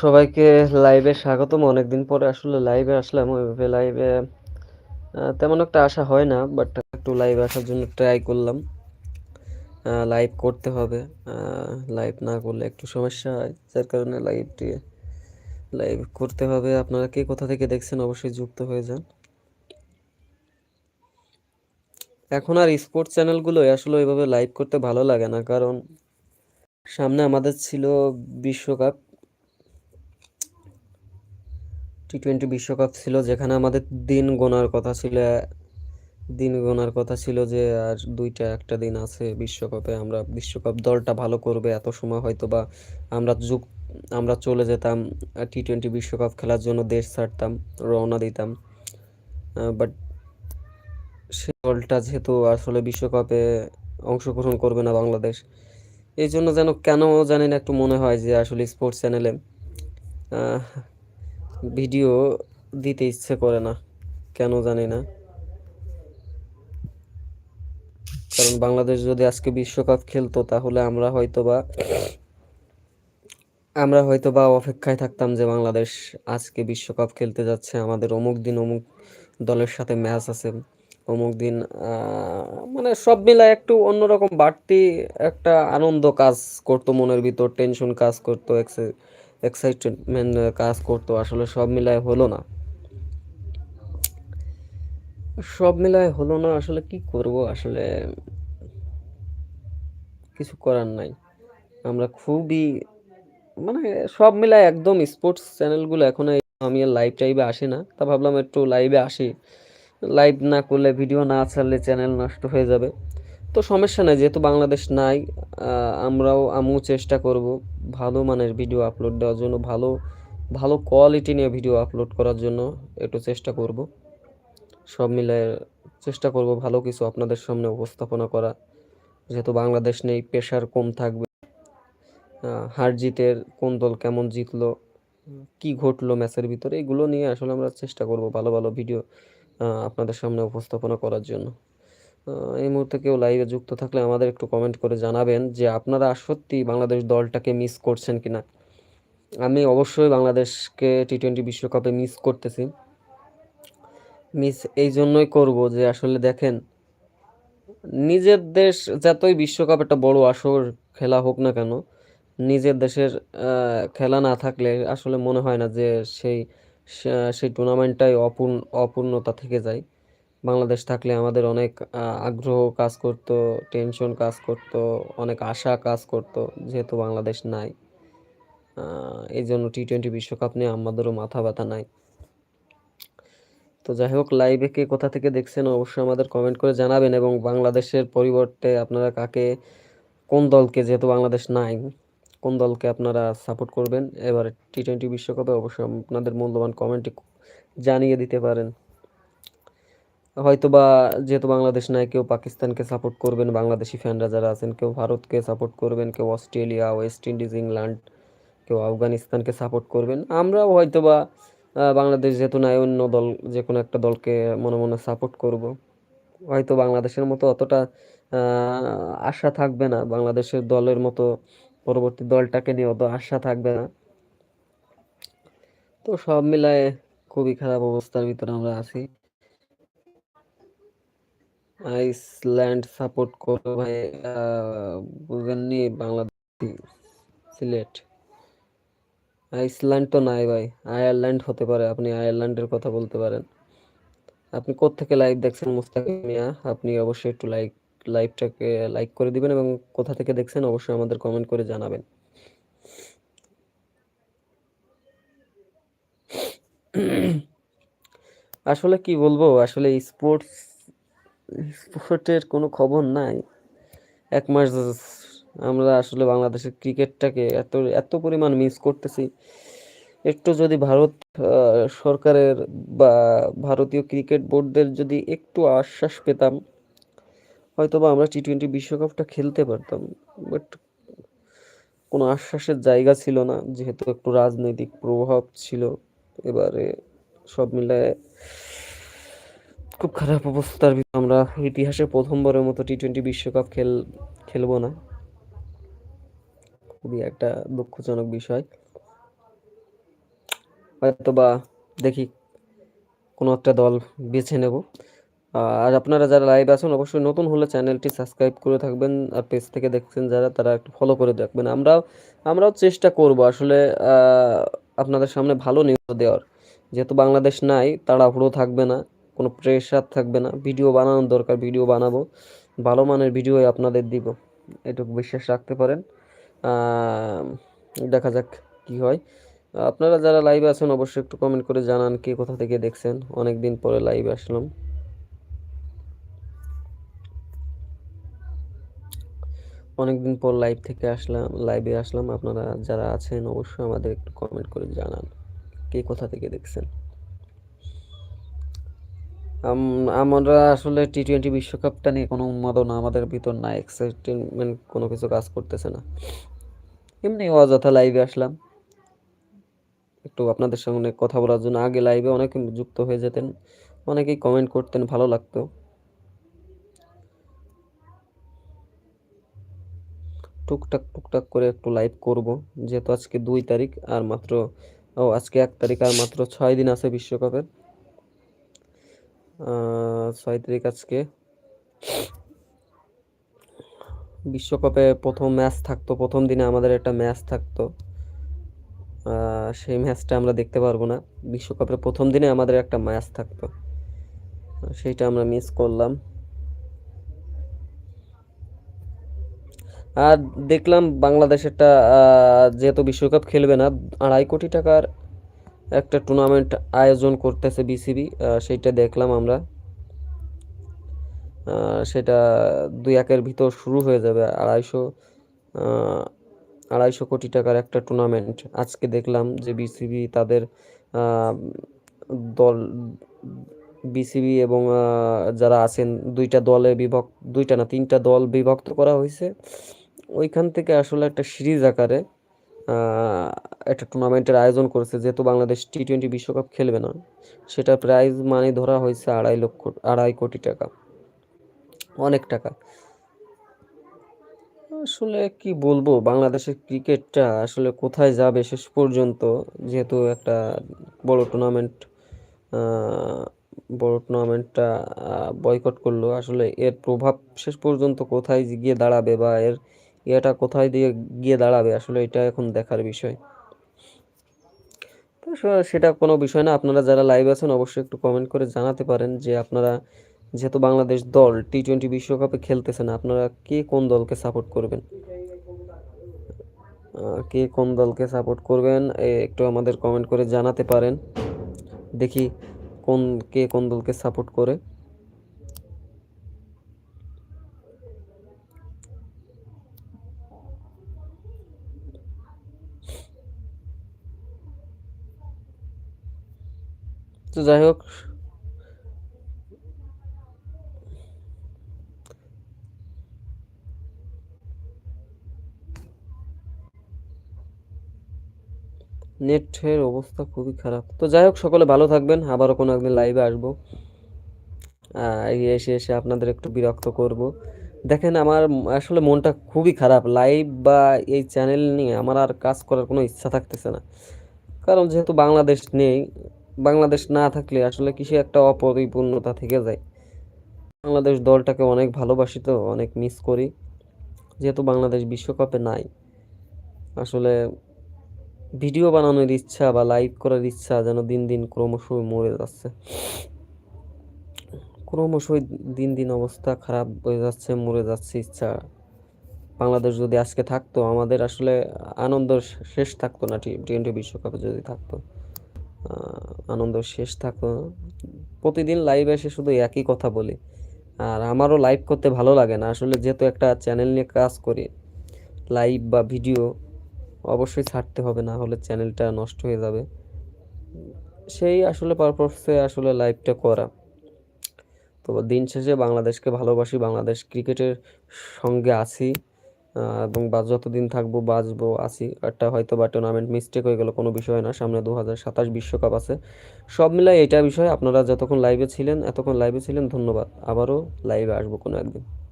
সবাইকে লাইভে স্বাগতম। অনেকদিন পরে আসলে লাইভে আসলাম। ওইভাবে লাইভে তেমন একটা আশা হয় না বাট একটু লাইভে আসার জন্য ট্রাই করলাম। লাইভ করতে হবে। লাইভ না করলে একটু সমস্যা হয়। যার কারণে লাইভটি লাইভ করতে হবে। আপনারা কে কোথা থেকে দেখছেন অবশ্যই যুক্ত হয়ে যান। এখন আর স্পোর্টস চ্যানেলগুলোই আসলে ওইভাবে লাইভ করতে ভালো লাগে না। কারণ সামনে আমাদের ছিল বিশ্বকাপ। টি টোয়েন্টি বিশ্বকাপ ছিল, যেখানে আমাদের দিন গোনার কথা ছিল, দিন গোনার কথা ছিল যে আর দুইটা একটা দিন আছে বিশ্বকাপে, আমরা বিশ্বকাপ দলটা ভালো করবে, এত সময় হয়তো বা আমরা যুগ, আমরা চলে যেতাম টি টোয়েন্টি বিশ্বকাপ খেলার জন্য দেশ ছাড়তাম, রওনা দিতাম। বাট সে দলটা যেহেতু আসলে বিশ্বকাপে অংশগ্রহণ করবে না বাংলাদেশ, এই জন্য যেন কেন জানি না একটু মনে হয় যে আসলে স্পোর্টস চ্যানেলে ভিডিও দিতে ইচ্ছে করে না, কেন জানি না। কারণ বাংলাদেশ যদি আজকে বিশ্বকাপ খেলতো, তাহলে আমরা হয়তো বা আমরা হয়তো বা অপেক্ষায় থাকতাম যে বাংলাদেশ আজকে বিশ্বকাপ খেলতে যাচ্ছে। আমাদের অমুক দিন অমুক দলের সাথে ম্যাচ আছে, অমুক দিন মানে সব মিলায় একটু অন্যরকম বাড়তি একটা আনন্দ কাজ করতো, মনের ভিতর টেনশন কাজ করতো এক্সাইটমেন্ট কাজ করতো, আসলে সব মিলায় হলো না। সব মিলায় হলো না, আসলে কি করব, আসলে কিছু করার নাই। আমরা খুবই মানে সব মিলায় একদম স্পোর্টস চ্যানেলগুলো এখন আমি আর লাইভ টাইভে আসি না, তা ভাবলাম একটু লাইভে আসি। লাইভ না করলে ভিডিও না ছাড়লে চ্যানেল নষ্ট হয়ে যাবে। তো সমস্যা নাই, যেহেতু বাংলাদেশ নাই আমরাও, আমিও চেষ্টা করব ভালো মানের ভিডিও আপলোড দেওয়ার জন্য, ভালো ভালো কোয়ালিটি নিয়ে ভিডিও আপলোড করার জন্য একটু চেষ্টা করব। সব মিলায় চেষ্টা করব ভালো কিছু আপনাদের সামনে উপস্থাপনা করা। যেহেতু বাংলাদেশ নেই প্রেশার কম থাকবে। হার জিতের কোন দল কেমন জিতলো, কি ঘটলো ম্যাচের ভিতরে, এগুলো নিয়ে আসলে আমরা চেষ্টা করব ভালো ভালো ভিডিও আপনাদের সামনে উপস্থাপনা করার জন্য। এই মুহূর্তে কেউ লাইভে যুক্ত থাকলে আমাদের একটু কমেন্ট করে জানাবেন যে আপনারা সত্যি বাংলাদেশ দলটাকে মিস করছেন কিনা। আমি অবশ্যই বাংলাদেশকে টি টোয়েন্টি বিশ্বকাপে মিস করতেছি। মিস এই জন্যই করব যে আসলে দেখেন, নিজের দেশ যতই বিশ্বকাপ একটা বড় আসর খেলা হোক না কেন, নিজের দেশের খেলা না থাকলে আসলে মনে হয় না যে সেই সেই টুর্নামেন্টটাই অপূর্ণ, অপূর্ণতা থেকে যায়। বাংলাদেশ থাকলে আমাদের অনেক আগ্রহ কাজ করত টেনশন কাজ করত, অনেক আশা কাজ করত, যেহেতু বাংলাদেশ নাই। এই জন্য টি টোয়েন্টি বিশ্বকাপ নিয়ে আমাদেরও মাথা ব্যথা নাই। তো যাই হোক লাইভে কে কোথা থেকে দেখছেন অবশ্যই আমাদের কমেন্ট করে জানাবেন এবং বাংলাদেশের পরিবর্তে আপনারা কাকে, কোন দলকে, যেহেতু বাংলাদেশ নাই, কোন দলকে আপনারা সাপোর্ট করবেন? এবার টি টোয়েন্টি বিশ্বকাপে অবশ্যই আপনাদের মূল্যবান কমেন্টে জানিয়ে দিতে পারেন। হয়তো বা যেহেতু বাংলাদেশ নাই, কেউ পাকিস্তানকে সাপোর্ট করবেন, বাংলাদেশি ফ্যানরা যারা আছেন, কেউ ভারতকে সাপোর্ট করবেন, কেউ অস্ট্রেলিয়া ওয়েস্ট ইন্ডিজ ইংল্যান্ড কেউ আফগানিস্তানকে সাপোর্ট করবেন। আমরাও হয়তো বা বাংলাদেশ যেহেতু নাই, অন্য দল যে কোনো একটা দলকে মনে মনে সাপোর্ট করব। হয়তো বাংলাদেশের মতো অতটা আশা থাকবে না। বাংলাদেশের দলের মতো পরবর্তী দলটাকে নিয়ে অত আশা থাকবে না। তো সব মিলায় খুবই খারাপ অবস্থার ভিতরে আমরা আছি। আইসল্যান্ড সাপোর্ট করো ভাই বুঝেননি বাংলাদেশ সিলেট? আইসল্যান্ড তো নাই ভাই, আয়ারল্যান্ড হতে পারে, আপনি আয়ারল্যান্ডের কথা বলতে পারেন। আপনি থেকে লাইভ দেখছেন মুস্তাকিম মিয়া? আপনি অবশ্যই একটু লাইক, লাইভটাকে লাইক করে দিবেন এবং কোথা থেকে দেখছেন অবশ্যই আমাদের কমেন্ট করে জানাবেন। আসলে কি বলব, আসলে স্পোর্টস স্পোর্টের কোনো খবর নাই। এক মাস আমরা আসলে বাংলাদেশের ক্রিকেটটাকে এত এত পরিমাণ মিস করতেছি। একটু যদি ভারত সরকারের বা ভারতীয় ক্রিকেট বোর্ডদের যদি একটু আশ্বাস পেতাম হয়তো বা আমরা টি টোয়েন্টি বিশ্বকাপটা খেলতে পারতাম। বাট কোনো আশ্বাসের জায়গা ছিল না, যেহেতু একটু রাজনৈতিক প্রভাব ছিল। এবারে সব মিলায় খুব খারাপ অবস্থার ভিতরে আমরা ইতিহাসে প্রথমবারের মতো টি টোয়েন্টি বিশ্বকাপ খেল, খেলব না। খুবই একটা দুঃখজনক বিষয়। হয়তো বা দেখি কোনো একটা দল বেছে নেব। আর আপনারা যারা লাইভ আছেন, অবশ্যই নতুন হলে চ্যানেলটি সাবস্ক্রাইব করে থাকবেন আর পেজ থেকে দেখছেন যারা, তারা একটু ফলো করে দেখবেন আমরাও আমরাও চেষ্টা করব আসলে আপনাদের সামনে ভালো নিউজ দেওয়ার। যেহেতু বাংলাদেশ নাই, তাড়াহুড়ো থাকবে না। কোনো প্রেশার থাকবে না। ভিডিও বানানোর দরকার ভিডিও বানাবো। ভালো মানের ভিডিওই আপনাদের দিব। এটুকু বিশ্বাস রাখতে পারেন। দেখা যাক কি হয়। আপনারা যারা লাইভে আছেন, অবশ্যই একটু কমেন্ট করে জানান কে কোথা থেকে দেখছেন। অনেক দিন পরে লাইভে আসলাম। অনেকদিন পর লাইভ থেকে আসলাম লাইভে আসলাম। আপনারা যারা আছেন, অবশ্যই আমাদের একটু কমেন্ট করে জানান কে কোথা থেকে দেখছেন। আমরা আসলে টি টোয়েন্টি বিশ্বকাপটা নিয়ে কোনো উন্মাদনা আমাদের ভিতর না এক্সাইটমেন্ট কোনো কিছু কাজ করতেছে না। এমনি অযথা লাইভে আসলাম। একটু আপনাদের সঙ্গে কথা বলার জন্য আগে লাইভে অনেকে যুক্ত হয়ে যেতেন, অনেকেই কমেন্ট করতেন, ভালো লাগতো। টুকটাক টুকটাক করে একটু লাইভ করব, যেহেতু আজকে দুই তারিখ আর মাত্র, ও আজকে এক তারিখ আর মাত্র ছয় দিন আছে বিশ্বকাপের। ছয় তারিখ আজকে। বিশ্বকাপে প্রথম ম্যাচ থাকতো, প্রথম দিনে আমাদের একটা ম্যাচ থাকতো। সেই ম্যাচটা আমরা দেখতে পারব না। বিশ্বকাপের প্রথম দিনে আমাদের একটা ম্যাচ থাকতো। সেইটা আমরা মিস করলাম। আর দেখলাম বাংলাদেশ একটা যেহেতু বিশ্বকাপ খেলবে না, আড়াই কোটি টাকার একটা টুর্নামেন্ট আয়োজন করতেছে বিসিবি সেইটা দেখলাম আমরা। সেটা দুই একের ভিতর শুরু হয়ে যাবে আড়াইশো আড়াইশো কোটি টাকার একটা টুর্নামেন্ট আজকে দেখলাম যে বিসিবি তাদের দল বিসিবি এবং যারা আছেন দুইটা দলে বিভক্ত, দুইটা না, তিনটা দল বিভক্ত করা হয়েছে। ওইখান থেকে আসলে একটা সিরিজ আকারে একটা টুর্নামেন্টের আয়োজন করেছে, যেহেতু বাংলাদেশ টি টোয়েন্টি বিশ্বকাপ খেলবে না সেটা প্রাইজ মানে ধরা হয়েছে আড়াই লক্ষ, আড়াই কোটি টাকা, অনেক টাকা। আসলে কি বলব, বাংলাদেশের ক্রিকেটটা আসলে কোথায় যাবে শেষ পর্যন্ত, যেহেতু একটা বড় টুর্নামেন্ট বড় টুর্নামেন্টটা বয়কট করল, আসলে এর প্রভাব শেষ পর্যন্ত কোথায় গিয়ে দাঁড়াবে বা এর ইয়েটা কোথায় দিয়ে গিয়ে দাঁড়াবে, আসলে এটা এখন দেখার বিষয়। তো সেটা কোনো বিষয় না। আপনারা যারা লাইভ আছেন, অবশ্যই একটু কমেন্ট করে জানাতে পারেন যে আপনারা যেহেতু বাংলাদেশ দল টি টোয়েন্টি বিশ্বকাপে খেলতেছেন, আপনারা কে কোন দলকে সাপোর্ট করবেন? কে কোন দলকে সাপোর্ট করবেন একটু আমাদের কমেন্ট করে জানাতে পারেন। দেখি কোন, কে কোন দলকে সাপোর্ট করে। তো যাই হোক। নেটের অবস্থা খুবই খারাপ। তো যাই হোক, সকলে ভালো থাকবেন। আবারও কোনো একদিন লাইভে আসব। এসে এসে আপনাদের একটু বিরক্ত করব। দেখেন, আমার আসলে মনটা খুবই খারাপ। লাইভ বা এই চ্যানেল নিয়ে আমার আর কাজ করার কোনো ইচ্ছা থাকতেছে না। কারণ যেহেতু বাংলাদেশ নেই বাংলাদেশ না থাকলে আসলে কিছু একটা অপরিপূর্ণতা থেকে যায়? বাংলাদেশ দলটাকে অনেক ভালোবাসি তো, অনেক মিস করি। যেহেতু বাংলাদেশ বিশ্বকাপে নাই। আসলে ভিডিও বানানোর ইচ্ছা বা লাইভ করার ইচ্ছা যেন দিন দিন ক্রমশই মরে যাচ্ছে। ক্রমশই দিন দিন অবস্থা খারাপ হয়ে যাচ্ছে, মরে যাচ্ছে ইচ্ছা। বাংলাদেশ যদি আজকে থাকতো, আমাদের আসলে আনন্দ শেষ থাকতো না টি টোয়েন্টি বিশ্বকাপে যদি থাকতো। আনন্দ শেষ থাকো। প্রতিদিন লাইভে এসে শুধু একই কথা বলি। আর আমারও লাইভ করতে ভালো লাগে না। আসলে যেহেতু একটা চ্যানেল নিয়ে কাজ করি লাইভ বা ভিডিও অবশ্যই ছাড়তে হবে না হলে চ্যানেলটা নষ্ট হয়ে যাবে। সেই আসলে পারপাসে আসলে লাইভটা করা। তো দিন শেষে বাংলাদেশকে ভালোবাসি, বাংলাদেশ ক্রিকেটের সঙ্গে আছি। এবং বা যতদিন থাকব, বাঁচবো, আছি। একটা হয়তো বা টুর্নামেন্ট মিস্টেক হয়ে গেলো, কোনো বিষয় না। সামনে দু হাজার সাতাশ বিশ্বকাপ আছে। সব মিলাই এটা বিষয় আপনারা যতক্ষণ লাইভে ছিলেন, এতক্ষণ লাইভে ছিলেন, ধন্যবাদ। আবারও লাইভে আসব কোনো একদিন।